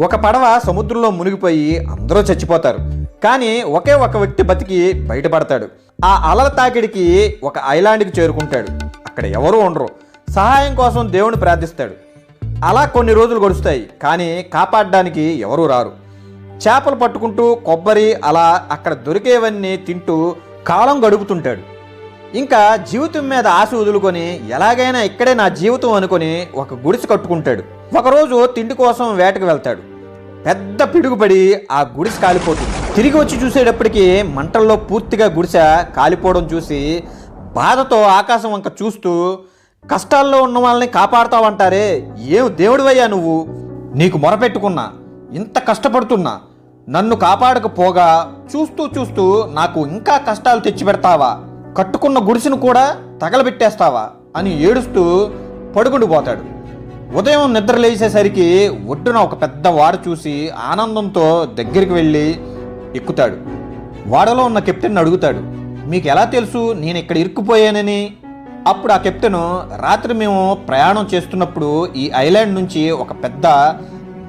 ఒక పడవ సముద్రంలో మునిగిపోయి అందరూ చచ్చిపోతారు. కానీ ఒకే ఒక వ్యక్తి బతికి బయటపడతాడు. ఆ అలల తాకిడికి ఒక ఐలాండ్కి చేరుకుంటాడు. అక్కడ ఎవరూ ఉండరు. సహాయం కోసం దేవుని ప్రార్థిస్తాడు. అలా కొన్ని రోజులు గడుస్తాయి కానీ కాపాడడానికి ఎవరూ రారు. చేపలు పట్టుకుంటూ కొబ్బరి అలా అక్కడ దొరికేవన్నీ తింటూ కాలం గడుపుతుంటాడు. ఇంకా జీవితం మీద ఆశ వదులుకొని ఎలాగైనా ఇక్కడే నా జీవితం అనుకొని ఒక గుడిసె కట్టుకుంటాడు. ఒకరోజు తిండి కోసం వేటకు వెళ్తాడు. పెద్ద పిడుగుపడి ఆ గుడిసె కాలిపోతుంది. తిరిగి వచ్చి చూసేటప్పటికి మంటల్లో పూర్తిగా గుడిసె కాలిపోవడం చూసి బాధతో ఆకాశం వంక చూస్తూ కష్టాల్లో ఉన్న వాళ్ళని కాపాడుతావంటారే. ఏం దేవుడివయ్యా నువ్వు? నీకు మొరపెట్టుకున్నా ఇంత కష్టపడుతున్నా నన్ను కాపాడకపోగా చూస్తూ చూస్తూ నాకు ఇంకా కష్టాలు తెచ్చిపెడతావా? కట్టుకున్న గుడిసెను కూడా తగలబెట్టేస్తావా? అని ఏడుస్తూ పడుకుండిపోతాడు. ఉదయం నిద్ర లేచేసరికి ఒడ్డున ఒక పెద్ద వాడు చూసి ఆనందంతో దగ్గరికి వెళ్ళి ఎక్కుతాడు. వాడలో ఉన్న కెప్టెన్ అడుగుతాడు మీకు ఎలా తెలుసు? నేను ఇక్కడ ఇరుక్కుపోయానని. అప్పుడు ఆ కెప్టెన్ రాత్రి మేము ప్రయాణం చేస్తున్నప్పుడు ఈ ఐలాండ్ నుంచి ఒక పెద్ద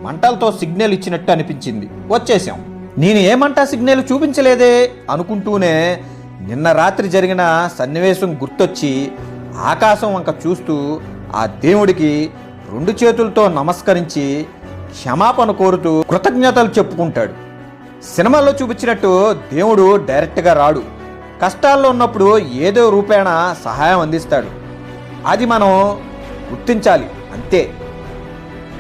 మంటలతో సిగ్నల్ ఇచ్చినట్టు అనిపించింది. వచ్చేసాం నేను ఏమంటా సిగ్నల్ చూపించలేదే? అనుకుంటూనే నిన్న రాత్రి జరిగిన సన్నివేశం గుర్తొచ్చి ఆకాశం వంక చూస్తూ ఆ దేవుడికి రెండు చేతులతో నమస్కరించి క్షమాపణ కోరుతూ కృతజ్ఞతలు చెప్పుకుంటాడు. సినిమాల్లో చూపించినట్టు దేవుడు డైరెక్ట్గా రాడు. కష్టాల్లో ఉన్నప్పుడు ఏదో రూపేణ సహాయం అందిస్తాడు. అది మనం గుర్తించాలి అంతే.